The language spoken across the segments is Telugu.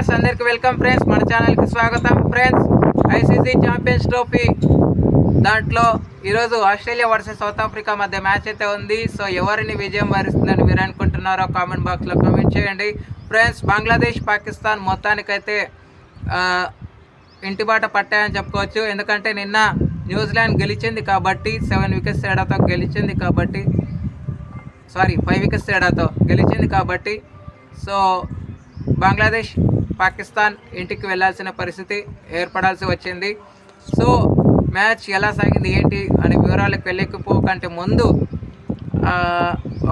వ్యూవర్స్ అందరికి వెల్కమ్ ఫ్రెండ్స్ మన ఛానల్కి స్వాగతం. ఫ్రెండ్స్ ఐసీసీ ఛాంపియన్స్ ట్రోఫీ దాంట్లో ఈరోజు ఆస్ట్రేలియా వర్సెస్ సౌత్ ఆఫ్రికా మధ్య మ్యాచ్ అయితే ఉంది. సో ఎవరిని విజయం వరిస్తుందని మీరు అనుకుంటున్నారో కామెంట్ బాక్స్లో కామెంట్ చేయండి. ఫ్రెండ్స్ బంగ్లాదేశ్ పాకిస్తాన్ మొత్తానికైతే ఆ, ఇంటి బాట పట్టాయని చెప్పుకోవచ్చు. ఎందుకంటే నిన్న న్యూజిలాండ్ గెలిచింది కాబట్టి సెవెన్ వికెట్స్ తేడాతో గెలిచింది కాబట్టి సారీ ఫైవ్ వికెట్స్ తేడాతో గెలిచింది కాబట్టి సో బంగ్లాదేశ్ పాకిస్తాన్ ఇంటికి వెళ్ళాల్సిన పరిస్థితి ఏర్పడాల్సి వచ్చింది. సో మ్యాచ్ ఎలా సాగింది ఏంటి అనే వివరాలకు వెళ్ళకపోకంటే ముందు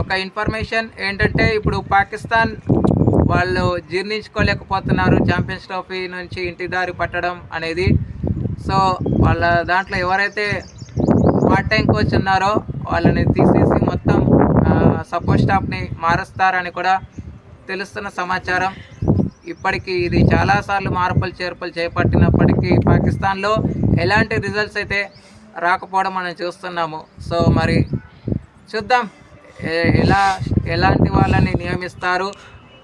ఒక ఇన్ఫర్మేషన్ ఏంటంటే ఇప్పుడు పాకిస్తాన్ వాళ్ళు జీర్ణించుకోలేకపోతున్నారు. ఛాంపియన్స్ ట్రోఫీ నుంచి ఇంటి దారి పట్టడం అనేది. సో వాళ్ళ దాంట్లో ఎవరైతే పార్ట్ టైం కోచ్ ఉన్నారో వాళ్ళని తీసేసి మొత్తం సపోర్ట్ స్టాఫ్ని మారుస్తారని కూడా తెలుస్తున్న సమాచారం. ఇప్పటికీ ఇది చాలాసార్లు మార్పులు చేర్పులు చేపట్టినప్పటికీ పాకిస్తాన్లో ఎలాంటి రిజల్ట్స్ అయితే రాకపోవడం మనం చూస్తున్నాము. సో మరి చూద్దాం ఎలా ఎలాంటి వాళ్ళని నియమిస్తారు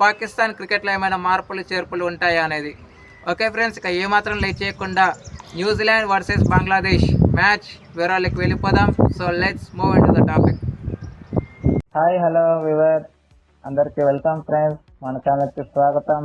పాకిస్తాన్ క్రికెట్లో ఏమైనా మార్పులు చేర్పులు ఉంటాయా అనేది. ఓకే ఫ్రెండ్స్ ఇక ఏమాత్రం లేట్ చేయకుండా న్యూజిలాండ్ వర్సెస్ బంగ్లాదేశ్ మ్యాచ్ వివరాలకు వెళ్ళిపోదాం. So let's move in to the topic hi hello viewer అందరికీ వెల్కమ్ ఫ్రెండ్స్ మన ఛానల్కి స్వాగతం.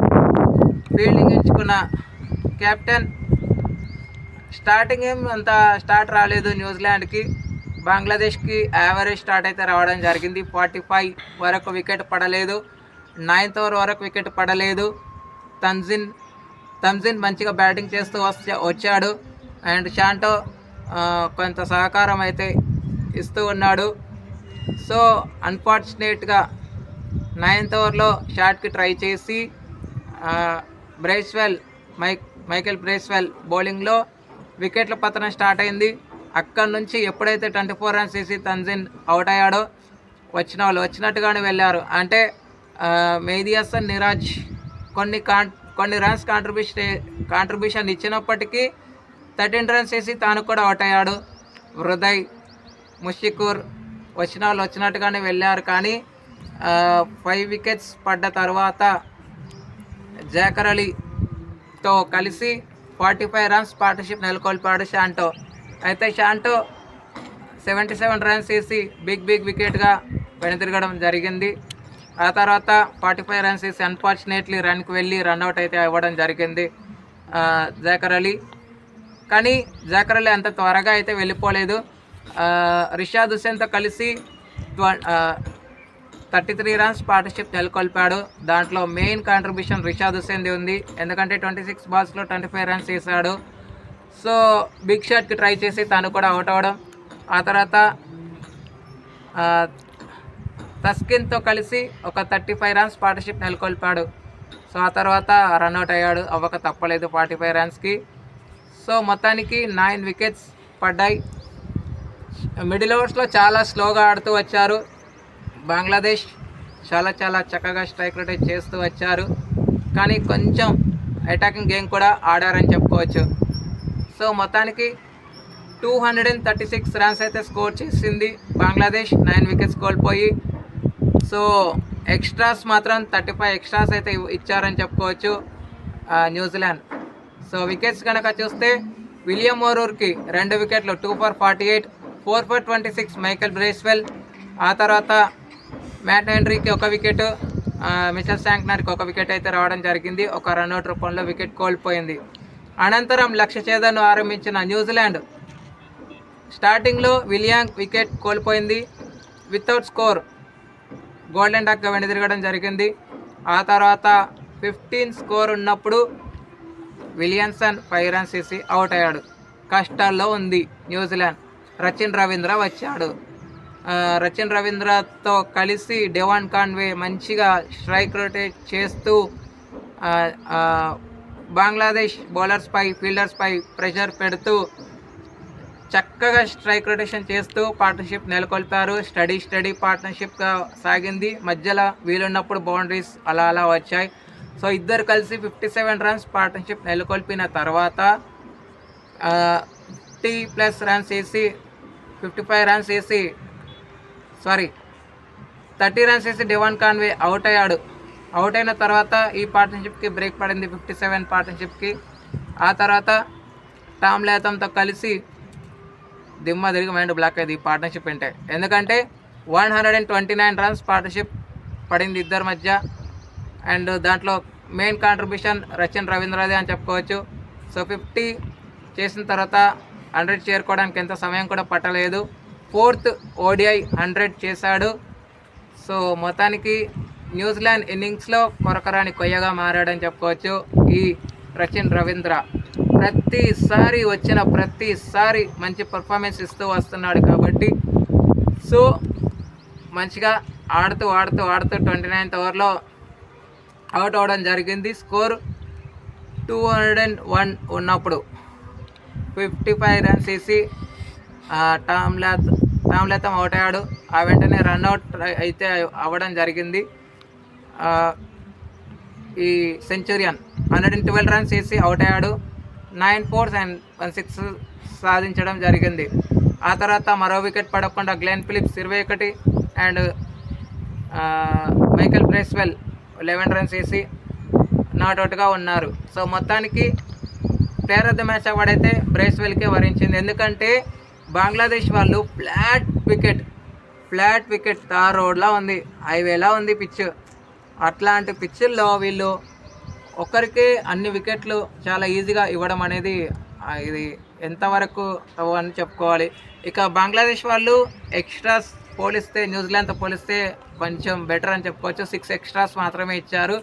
ఫీల్డింగ్ ఎంచుకున్న కెప్టెన్. స్టార్టింగ్ ఏం అంత స్టార్ట్ రాలేదు న్యూజిలాండ్కి. బంగ్లాదేశ్కి యావరేజ్ స్టార్ట్ అయితే రావడం జరిగింది. ఫార్టీ ఫైవ్ వరకు వికెట్ పడలేదు. నైన్త్ ఓవర్ వరకు వికెట్ పడలేదు. తన్జిన్ తమ్జిన్ మంచిగా బ్యాటింగ్ చేస్తూ వచ్చాడు. అండ్ షాంటో కొంత సహకారం అయితే ఇస్తూ ఉన్నాడు. సో అన్ఫార్చునేట్గా నైన్త్ ఓవర్లో షాట్కి ట్రై చేసి బ్రైస్వెల్ మైక్ మైకెల్ బ్రైస్వెల్ బౌలింగ్లో వికెట్ల పతనం స్టార్ట్ అయింది. అక్కడి నుంచి ఎప్పుడైతే ట్వంటీ ఫోర్ రన్స్ వేసి తన్జిన్ అవుట్ అయ్యాడో వచ్చిన వాళ్ళు వచ్చినట్టుగానే వెళ్ళారు. అంటే ఆ, మెహదీ హసన్ నిరాజ్ కొన్ని కాన్ కొన్ని రన్స్ కాంట్రిబ్యూషన్ కాంట్రిబ్యూషన్ ఇచ్చినప్పటికీ థర్టీన్ రన్స్ వేసి తాను కూడా అవుట్ అయ్యాడు. హృదయ్ ముషికూర్ వచ్చిన వాళ్ళు వచ్చినట్టుగానే వెళ్ళారు. కానీ ఫైవ్ వికెట్స్ పడ్డ తర్వాత జాకర్ అలీతో కలిసి ఫార్టీ ఫైవ్ రన్స్ పార్ట్నర్షిప్ నెలకొల్పాడు షాంటో. అయితే షాంటో సెవెంటీ సెవెన్ రన్స్ వేసి బిగ్ బిగ్ వికెట్గా వెనుతిరగడం జరిగింది. ఆ తర్వాత ఫార్టీ ఫైవ్ రన్స్ వేసి అన్ఫార్చునేట్లీ రన్కి వెళ్ళి రన్అట్ అయితే ఇవ్వడం జరిగింది జాకర్ అలీ. కానీ జాకర్ అలీ అంత త్వరగా అయితే వెళ్ళిపోలేదు. రిషాద్ హుసేన్తో కలిసి థర్టీ త్రీ రన్స్ పార్ట్నర్షిప్ నెలకొల్పాడు. దాంట్లో మెయిన్ కాంట్రిబ్యూషన్ రిషాద్ హుసేన్ది ఉంది. ఎందుకంటే ట్వంటీ సిక్స్ బాల్స్లో ట్వంటీ ఫైవ్ రన్స్ వేసాడు సో బిగ్ షాట్కి ట్రై చేసి తను కూడా అవుట్ అవ్వడం. ఆ తర్వాత తస్కిన్తో కలిసి ఒక థర్టీ ఫైవ్ రన్స్ పార్ట్నర్షిప్ నెలకొల్పాడు. సో ఆ తర్వాత రన్అట్ అయ్యాడు. అవ్వక తప్పలేదు ఫార్టీ ఫైవ్ రన్స్కి సో మొత్తానికి నైన్ వికెట్స్ పడ్డాయి. మిడిల్ ఓవర్స్లో చాలా స్లోగా ఆడుతూ వచ్చారు. బంగ్లాదేశ్ చాలా చాలా చక్కగా స్ట్రైక్ రొటేట్ చేస్తూ వచ్చారు. కానీ కొంచెం అటాకింగ్ గేమ్ కూడా ఆడారని చెప్పుకోవచ్చు. సో మొత్తానికి two hundred and thirty six runs అయితే స్కోర్ చేసింది బంగ్లాదేశ్. నైన్ వికెట్స్ కోల్పోయి. సో ఎక్స్ట్రాస్ మాత్రం థర్టీ ఫైవ్ ఎక్స్ట్రాస్ అయితే ఇచ్చారని చెప్పుకోవచ్చు న్యూజిలాండ్. సో వికెట్స్ కనుక చూస్తే విలియం ఓరూర్కి రెండు వికెట్లు two for forty eight four for twenty six Michael Bracewell. ఆ తర్వాత మ్యాట్ హెన్రీకి ఒక వికెట్ మిషల్ శాంక్నర్కి ఒక వికెట్ అయితే రావడం జరిగింది. ఒక రన్అట్ రూపంలో వికెట్ కోల్పోయింది. అనంతరం లక్ష్య ఛేదను ఆరంభించిన న్యూజిలాండ్ స్టార్టింగ్లో విలియాంగ్ వికెట్ కోల్పోయింది. వితౌట్ స్కోర్ గోల్డెన్ డక్గా వెనుదిరగడం జరిగింది. ఆ తర్వాత ఫిఫ్టీన్ స్కోర్ ఉన్నప్పుడు విలియన్సన్ ఫైవ్ రన్స్ వేసి అవుట్ అయ్యాడు. కష్టాల్లో ఉంది న్యూజిలాండ్. రచిన్ రవీంద్ర వచ్చాడు. రచిన్ రవీంద్రతో కలిసి డెవాన్ కాన్వే మంచిగా స్ట్రైక్ రొటేట్ చేస్తూ బంగ్లాదేశ్ బౌలర్స్పై ఫీల్డర్స్పై ప్రెషర్ పెడుతూ చక్కగా స్ట్రైక్ రొటేషన్ చేస్తూ పార్ట్నర్షిప్ నెలకొల్పారు. స్టడీ స్టడీ పార్ట్నర్షిప్గా సాగింది. మధ్యలో వీలున్నప్పుడు బౌండరీస్ అలా అలా వచ్చాయి. సో ఇద్దరు కలిసి ఫిఫ్టీ సెవెన్ రన్స్ పార్ట్నర్షిప్ నెలకొల్పిన తర్వాత ఫిఫ్టీ ప్లస్ రన్స్ వేసి ఫిఫ్టీ ఫైవ్ రన్స్ వేసి సారీ థర్టీ రన్స్ వేసి డివాన్ కాన్వే అవుట్ అయ్యాడు. అవుట్ అయిన తర్వాత ఈ పార్ట్నర్షిప్కి బ్రేక్ పడింది ఫిఫ్టీ సెవెన్ పార్ట్నర్షిప్కి. ఆ తర్వాత టామ్ లేతంతో కలిసి దిమ్మ తిరిగి మైండ్ బ్లాక్ అయింది ఈ పార్ట్నర్షిప్ అంటే. ఎందుకంటే one hundred and twenty nine runs partnership పడింది ఇద్దరి మధ్య. అండ్ దాంట్లో మెయిన్ కాంట్రిబ్యూషన్ రచన్ రవీంద్రదే అని చెప్పుకోవచ్చు. సో ఫిఫ్టీ చేసిన తర్వాత హండ్రెడ్ చేరుకోవడానికి ఎంత సమయం కూడా పట్టలేదు. ఫోర్త్ ఓడిఐ హండ్రెడ్ చేశాడు. సో మొత్తానికి న్యూజిలాండ్ ఇన్నింగ్స్లో కొరకరాని కొయ్యగా మారాడని చెప్పుకోవచ్చు. ఈ రచిన్ రవీంద్ర. ప్రతిసారి వచ్చిన ప్రతిసారి మంచి పర్ఫార్మెన్స్ ఇస్తూ వస్తున్నాడు కాబట్టి. సో మంచిగా ఆడుతూ ఆడుతూ ఆడుతూ ట్వంటీ నైన్త్ ఓవర్లో అవుట్ అవ్వడం జరిగింది. Score two hundred and one ఉన్నప్పుడు. ఫిఫ్టీ ఫైవ్ రన్స్ వేసి టామ్ లాత్ రామలతం అవుట్ అయ్యాడు ఆ వెంటనే రన్అట్ అయితే అవ్వడం జరిగింది. ఈ centurion hundred and twelve runs వేసి అవుట్ అయ్యాడు nine fours and one six సాధించడం జరిగింది. ఆ తర్వాత మరో వికెట్ పడకుండా గ్లెన్ ఫిలిప్స్ ఇరవై ఒకటి and Michael Bracewell eleven runs వేసి నాట్అవుట్గా ఉన్నారు. సో మొత్తానికి player of the match award అయితే బ్రేస్వెల్కే వరించింది. ఎందుకంటే బంగ్లాదేశ్ వాళ్ళు flat wicket flat wicket tar రోడ్లా ఉంది. హైవేలా ఉంది పిచ్. అట్లాంటి పిచ్చుల్లో వీళ్ళు ఒకరికి అన్ని వికెట్లు చాలా ఈజీగా ఇవ్వడం అనేది ఇది ఎంతవరకు అని చెప్పుకోవాలి. ఇక బంగ్లాదేశ్ వాళ్ళు ఎక్స్ట్రాస్ పోలిస్తే న్యూజిలాండ్తో పోలిస్తే కొంచెం బెటర్ అని చెప్పుకోవచ్చు. సిక్స్ ఎక్స్ట్రాస్ మాత్రమే ఇచ్చారు.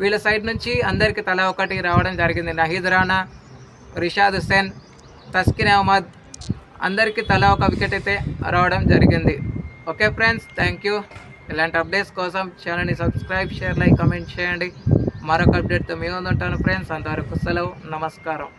వీళ్ళ సైడ్ నుంచి అందరికీ తల ఒకటి రావడం జరిగింది. నహీద్ రానా రిషాద్ హుసేన్ తస్కిన్ అహ్మద్ అందరికీ తలా ఒక వికెట్ అయితే రావడం జరిగింది. Okay friends thank you. ఇలాంటి అప్డేట్స్ కోసం ఛానల్ని సబ్స్క్రైబ్ షేర్ లైక్ కమెంట్ చేయండి. మరొక అప్డేట్తో మేము ఉంటాను ఫ్రెండ్స్. అంతవరకు సెలవు. నమస్కారం.